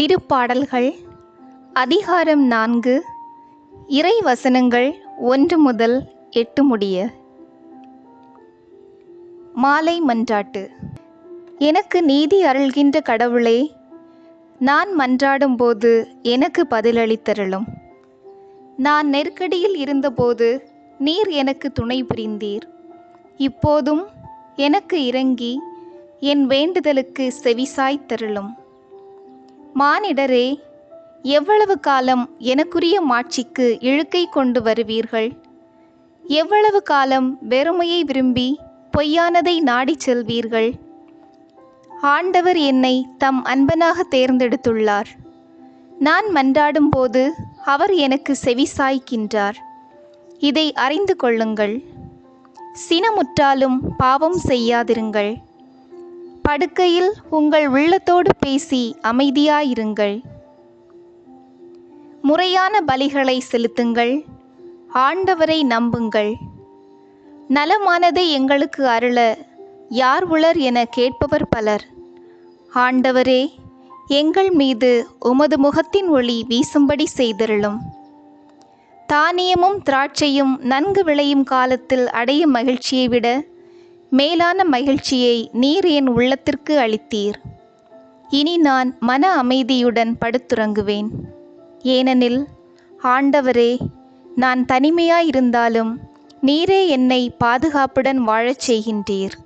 திருப்பாடல்கள் அதிகாரம் நான்கு இறை வசனங்கள் ஒன்று முதல் எட்டு முடிய. மாலை மன்றாட்டு. எனக்கு நீதி அருள்கின்ற கடவுளே நான் மன்றாடும்போது எனக்கு பதிலளித்தருளும். நான் நெருக்கடியில் இருந்தபோது நீர் எனக்கு துணை புரிந்தீர். இப்போதும் எனக்கு இறங்கி என் வேண்டுதலுக்கு செவிசாய்த்தருளும். மானிடரே எவ்வளவு காலம் எனக்குரிய மாட்சிக்கு இழுக்கை கொண்டு வருவீர்கள்? எவ்வளவு காலம் வெறுமையை விரும்பி பொய்யானதை நாடிச் செல்வீர்கள்? ஆண்டவர் என்னை தம் அன்பனாக தேர்ந்தெடுத்துள்ளார். நான் மன்றாடும்போது அவர் எனக்கு செவிசாய்க்கின்றார் இதை அறிந்து கொள்ளுங்கள். சினமுற்றாலும் பாவம் செய்யாதிருங்கள். படுக்கையில் உங்கள் உள்ளத்தோடு பேசி அமைதியாயிருங்கள். முறையான பலிகளை செலுத்துங்கள். ஆண்டவரை நம்புங்கள். நலமானதை எங்களுக்கு அருள யார் உளர் என கேட்பவர் பலர். ஆண்டவரே எங்கள் மீது உமது முகத்தின் ஒளி வீசும்படி செய்திருளும். தானியமும் திராட்சையும் நன்கு விளையும் காலத்தில் அடையும் மகிழ்ச்சியை விட மேலான மகிழ்ச்சியை நீர் என் உள்ளத்திற்கு அளித்தீர். இனி நான் மன அமைதியுடன் படுத்துறங்குவேன். ஏனெனில் ஆண்டவரே நான் தனிமையாயிருந்தாலும் நீரே என்னை பாதுகாப்புடன் வாழச் செய்கின்றீர்.